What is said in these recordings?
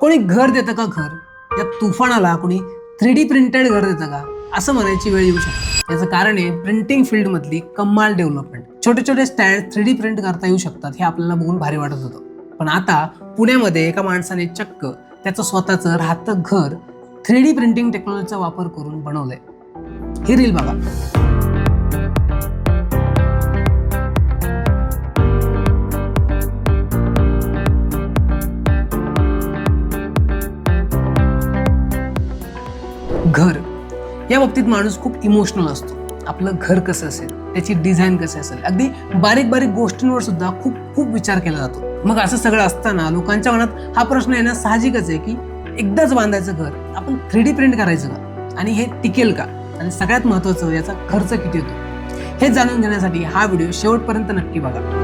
कोणी घर देतं का घर? या तुफानाला कोणी थ्री डी प्रिंटेड घर देतं का? असं म्हणायची वेळ येऊ शकते. याचं कारण आहे प्रिंटिंग फील्डमधली कमाल डेव्हलपमेंट छोटे छोटे स्टँड थ्री डी प्रिंट करता येऊ शकतात हे आपल्याला बघून भारी वाटत होतं. पण आता पुण्यामध्ये एका माणसाने चक्क त्याचं स्वतःचं राहतं घर थ्री डी प्रिंटिंग टेक्नॉलॉजीचा वापर करून बनवलंय. ही रील बघा घर या बाबतीत माणूस खूप इमोशनल असतो. आपलं घर कसं असेल त्याची डिझाईन कशी असेल अगदी बारीक बारीक गोष्टींवर सुद्धा खूप खूप विचार केला जातो. मग असं सगळं असताना लोकांच्या मनात हा प्रश्न येणं साहजिकच आहे की एकदाच बांधायचं घर आपण थ्री डी प्रिंट करायचं का? आणि हे टिकेल का? आणि सगळ्यात महत्त्वाचं याचा खर्च किती होतो? हे जाणून घेण्यासाठी हा व्हिडिओ शेवटपर्यंत नक्की बघा.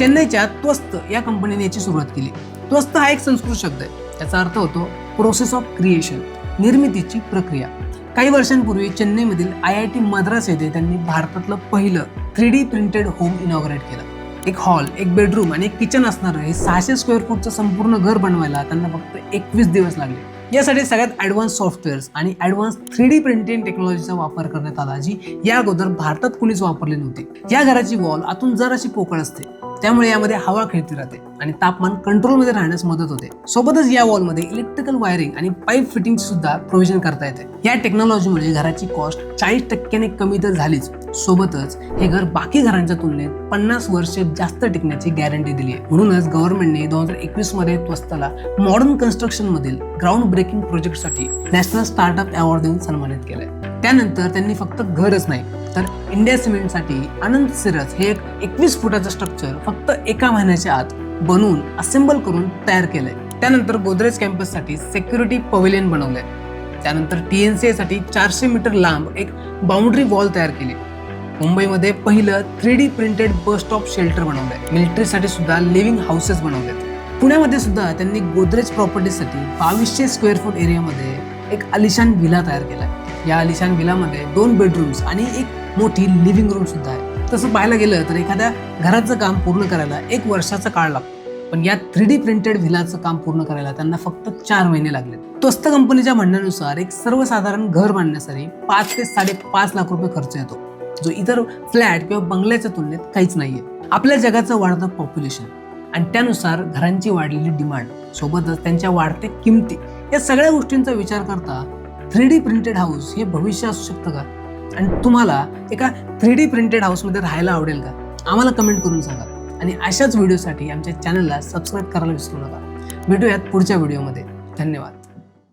चेन्नईच्या त्वस्त या कंपनीने याची सुरुवात केली. त्वस्त हा एक संस्कृत शब्द आहे. त्याचा अर्थ होतो प्रोसेस ऑफ क्रिएशन निर्मितीची प्रक्रिया. काही वर्षांपूर्वी चेन्नईमधील आय आय टी मद्रास येथे त्यांनी भारतातलं पहिलं three D printed home inaugurate केलं. एक हॉल एक बेडरूम आणि एक किचन असणारं हे सहाशे स्क्वेअर फूटचं संपूर्ण घर बनवायला त्यांना फक्त एकवीस दिवस लागले. यासाठी सगळ्यात ॲडव्हान्स सॉफ्टवेअर्स आणि ॲडव्हान्स थ्री डी प्रिंटिंग टेक्नॉलॉजीचा वापर करण्यात आला जी या अगोदर भारतात कुणीच वापरली नव्हती. या घराची वॉल आतून जराशी पोकळ असते. त्यामुळे यामध्ये हवा खेळती राहते आणि तापमान कंट्रोलमध्ये राहण्यास मदत होते. सोबतच या वॉलमध्ये इलेक्ट्रिकल वायरिंग आणि पाईप फिटिंग सुद्धा प्रोव्हिजन करता येते. या टेक्नॉलॉजीमुळे घराची कॉस्ट चाळीस टक्क्याने कमी तर झालीच. सोबतच हे घर बाकी घरांच्या तुलनेत पन्नास वर्ष जास्त टिकण्याची गॅरंटी दिली आहे म्हणूनच गव्हर्नमेंटने दोन हजार एकवीसमध्ये त्वस्ताला मॉडर्न कन्स्ट्रक्शन मधील ग्राउंड ब्रेकिंग प्रोजेक्टसाठी नॅशनल स्टार्टअप अवॉर्ड देऊन सन्मानित केलंय. त्यानंतर त्यांनी फक्त घरच नाही तर इंडिया सिमेंटसाठी अनंत सिरस हे एक एकवीस फुटाचं स्ट्रक्चर फक्त एका महिन्याच्या आत बनवून असेंबल करून तयार केलंय. त्यानंतर गोदरेज कॅम्पससाठी सेक्युरिटी पवेलियन बनवलंय. त्यानंतर टी एन सी एसाठी चारशे मीटर लांब एक बाउंड्री वॉल तयार केली. मुंबईमध्ये पहिलं three D printed bus stop shelter बनवलंय. मिलिटरीसाठी सुद्धा लिव्हिंग हाऊसेस बनवलेत. पुण्यामध्ये सुद्धा त्यांनी गोदरेज प्रॉपर्टीसाठी बावीसशे स्क्वेअर फूट एरियामध्ये एक अलिशान विला तयार केला या अलिशान विलामध्ये दोन बेडरूम्स आणि एक मोठी लिव्हिंग रूम सुद्धा आहे. तसं पाहायला गेलं तर एखाद्या घराचं काम पूर्ण करायला एक वर्षाचा काळ लागतो. पण या थ्री डी प्रिंटेड व्हिलाचं काम पूर्ण करायला त्यांना फक्त चार महिने लागले. तोस्त कंपनीच्या म्हणण्यानुसार एक सर्वसाधारण घर बांधण्यासाठी पाच ते साडेपाच लाख रुपये खर्च येतो. जो इतर फ्लॅट किंवा बंगल्याच्या तुलनेत काहीच नाहीये. आपल्या जगाचं वाढतं पॉप्युलेशन आणि त्यानुसार घरांची वाढलेली डिमांड सोबतच त्यांच्या वाढत्या किमती या सगळ्या गोष्टींचा विचार करता थ्री डी प्रिंटेड हाऊस हे भविष्य असू शकतं का? आणि तुम्हाला एका थ्री डी प्रिंटेड हाऊसमध्ये राहायला आवडेल का? आम्हाला कमेंट करून सांगा. आणि अशाच व्हिडिओसाठी आमच्या चॅनलला सबस्क्राईब करायला विसरू नका. भेटूयात पुढच्या व्हिडिओमध्ये धन्यवाद.